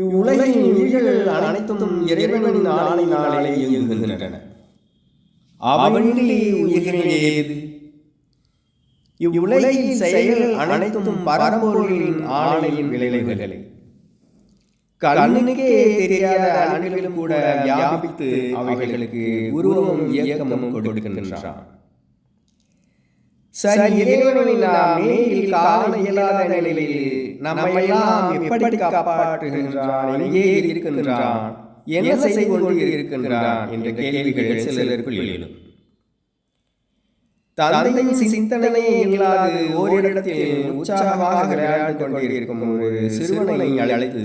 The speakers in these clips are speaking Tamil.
இவ்வுலகின் உயிர்கள் அனைத்தும் இறைவனின் ஆணையினாலே இயங்குகின்றன. அவனிலே உயிர்கள் ஏது? இவ்வுலகின் அனைத்தும் பரம்பொருளின் ஆணையின் விளைவுகளே. கண்ணுக்கே தெரியாத அணுவிலும் கூட வியாபித்து அவைகளுக்கு உருவமும் இயக்கமும் கொடுக்கின்றான். சரி இறைவனை நாம் நேரில் காண இயலாத நிலையில் எப்படி காப்பாற்றுகின்றான்? எங்கே இருக்கின்றான்? என்ன செய்து கொண்டு இருக்கின்றான்? என்ற கேள்விகள் சிலருக்குள் எழும். தந்தையின் சிந்தனையே இல்லாது ஓரிடத்தில் உற்சாகமாக விளையாடிக் கொண்டிருக்கும் ஒரு சிறுவனை அழைத்து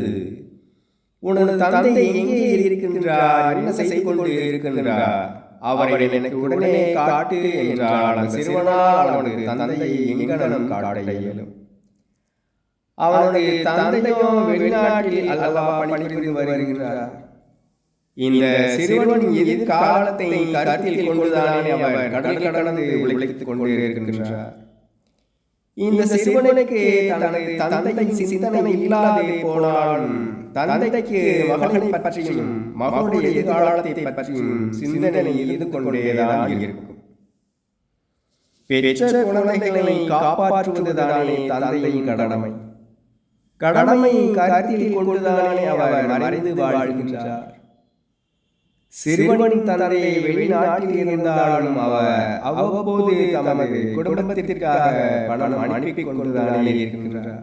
உனது தந்தை எங்கே இருக்கின்றார்? என்ன செய்து கொண்டு இருக்கின்றார் அவரை எனக்கு உடனே காட்டு என்றால் அந்த சிறுவனால் அவனது தந்தையை எங்கனம் காட்ட இயலும். அவனுடைய தந்தையோ வெளிநாட்டில் அல்லவா பணிபுரிந்து வருகின்றார் இந்த சிறுவன் எதிர்காலத்தை கருத்தில் கொண்டுதானே அவர் கடல் கடந்து உழைத்துக் கொண்டு இருக்கின்றார். இந்த சிறுவனுக்கு தனது தந்தையின் சிந்தனை இல்லாதே போனாலும் தந்தைக்கு மகனை பற்றியும் மகனுடைய எதிர்காலத்தை பற்றியும் சிந்தனை இருந்து கொண்டேதான் இருக்கும். பெற்ற குழந்தைகளை காப்பாற்றுவதுதானே தந்தையின் கடமை. கடமை. கருத்தில் கொண்டுதானே அவர் மறைந்து வாழ்கின்றார். சிறுவனின் தந்தை வெளிநாட்டில் இருந்தாலும் அவர் அவ்வப்போது தமது குடும்பத்திற்காக பணம் அனுப்பி கொண்டுதானே இருக்கின்றார்.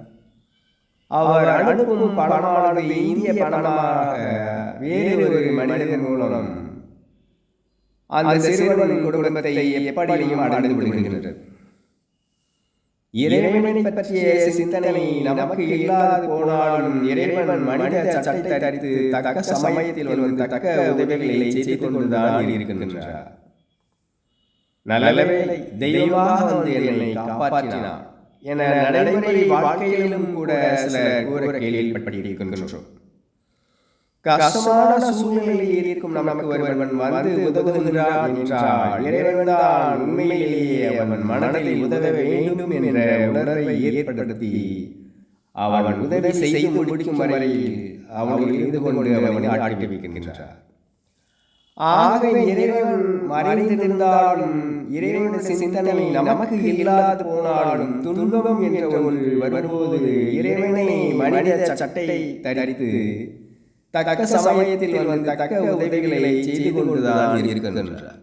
அவர் அனுப்பும் பணமானது இந்திய பணமாக வேறு ஒரு மனிதன் மூலம் அந்த சிறுவனின் குடும்பத்தை எப்படியும் அடைந்து விடுகின்றது இறைவனை பற்றிய சிந்தனை நமக்கு இல்லாது போனாலும் இறைவன் மனித சட்டத்தை தரித்து தக்க சமயத்தில் வந்து தக்க உதவிகளை செய்து கொண்டுதான் இருக்கின்றார். நல்ல வேளை தெய்வமாக வந்து என்னை காப்பாற்றினார். என நடைமுறை வாழ்க்கையிலும் கூட சில கூற கேள்விப்பட்டிருக்கின்றோம். கஷ்டமான சூழ்நிலையில் இருக்கும் நமக்கு ஒருவன் வந்து உதவுகின்றான் என்றால் இறைவன்தான் உண்மையிலேயே அவன் மனதில் உதவ வேண்டும் என்ற உணர்வை ஏற்படுத்தி அவன் உதவி செய்து முடிக்கும் வரையில் அவனில் இருந்து கொண்டு அவனை ஆட்டி வைக்கின்றார் ஆக இறைவன் மறைந்திருந்தாலும் இறைவனுடைய சிந்தனை நமக்கு இல்லாது போனாலும் துன்பம் என்ற ஒன்று வரும்போது இறைவனை மனித சட்டை தரித்து தக்க சமயத்தில் வந்து தக்க உதவிகளை செய்து கொண்டுதான் இருக்கின்றார்.